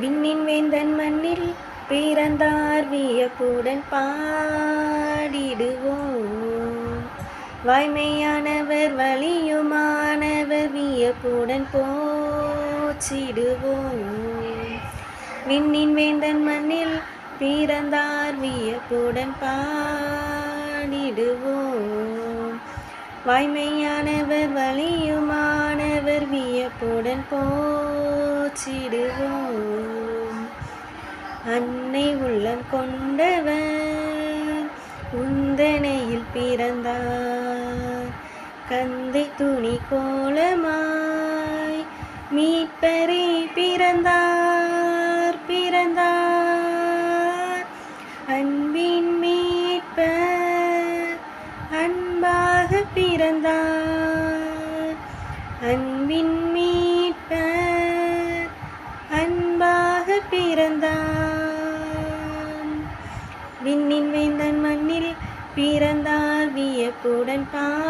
விண்ணின் வேந்தன் மண்ணில் பிறந்தார் வியப்புடன் பாடிடுவோம். வாய்மையானவர் வலியுமானவர் வியப்புடன் போச்சிடுவோம் விண்ணின் வேந்தன் மண்ணில் பிறந்தார் வியப்புடன் பாடிடுவோம். வாய்மையானவர் வலியுமானவர் வியப்புடன் போ போச்சிடுவோம் அன்னை உள்ளம் கொண்டவன் உந்தனையில் பிறந்தார். கந்தை துணி கோலமாய் மீட்பரே பிறந்தார் பிறந்தார். அன்பின் மீட்ப அன்பாக பிறந்தார். அன்பின் மண்ணின் வேந்தன் மண்ணில் பிறந்தார் வியப்புடன் பாடிடுவோம்.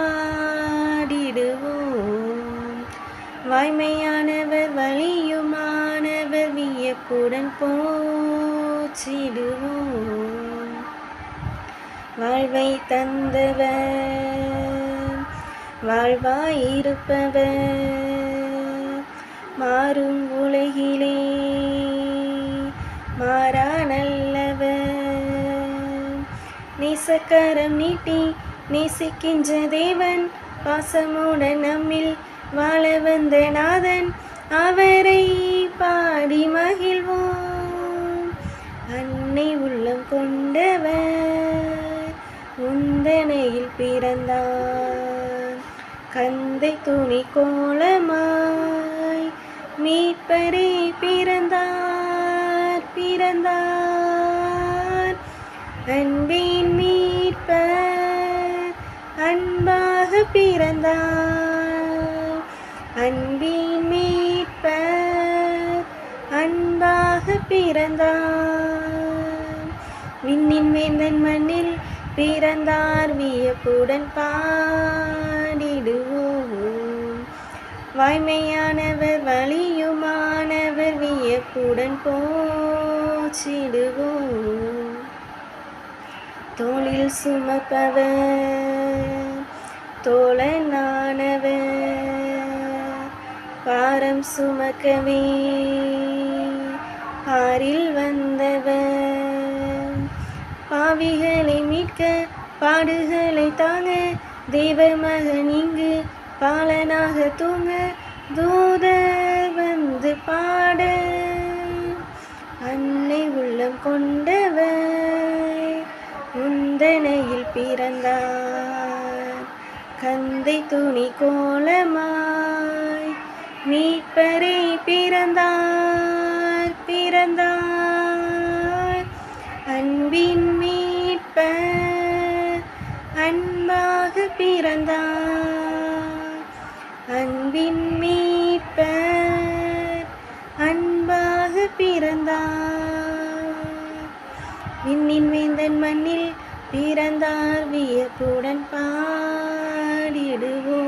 வாய்மையானவர் வலியுமானவர் வியப்புடன் போச்சிடுவோம் வாழ்வை தந்தவர் வாழ்வாயிருப்பவர் மாறும் உலகிலே நேசக்கரம் நீட்டி நேசிக்கின்ற தேவன் பாசமுடன் நம்மில் வாழ வந்த நாதன். அவரை பாடி மகிழ்வோம். அன்னை உள்ளம் கொண்டவர் முந்தனையில் பிறந்தார் கந்தை துணி கோலமாய் மீட்பரே பிறந்தார் பிறந்தார். அன்பே பிறந்தார் அன்பின் மீட்பர் அன்பாக பிறந்தார் விண்ணின் வேந்தன் மண்ணில் பிறந்தார் வியப்புடன் பாடிடுவோம். வாய்மையானவர் வலியுமானவர் வியப்புடன் போச்சிடுவோம் தோளில் சுமப்பவர் தோழனானவர். பாரம் சுமக்கவே பாரில் வந்தவர். பாவிகளை மீட்க பாடுகளை தாங்க தெய்வ மகன் இங்கு பாலனாக தூங்க தூதர் வந்து பாட. அன்னை உள்ளம் கொண்டவர் உந்தனையில் பிறந்தார். கந்தை துணி கோலமாய் மீட்பரை பிறந்தார் பிறந்தார். அன்பின் மீட்ப அன்பாக பிறந்தார். அன்பின் மீட்ப அன்பாக பிறந்தார். விண்ணின் வேந்தன் மண்ணில் பிறந்தார் வியப்புடன் பா đi.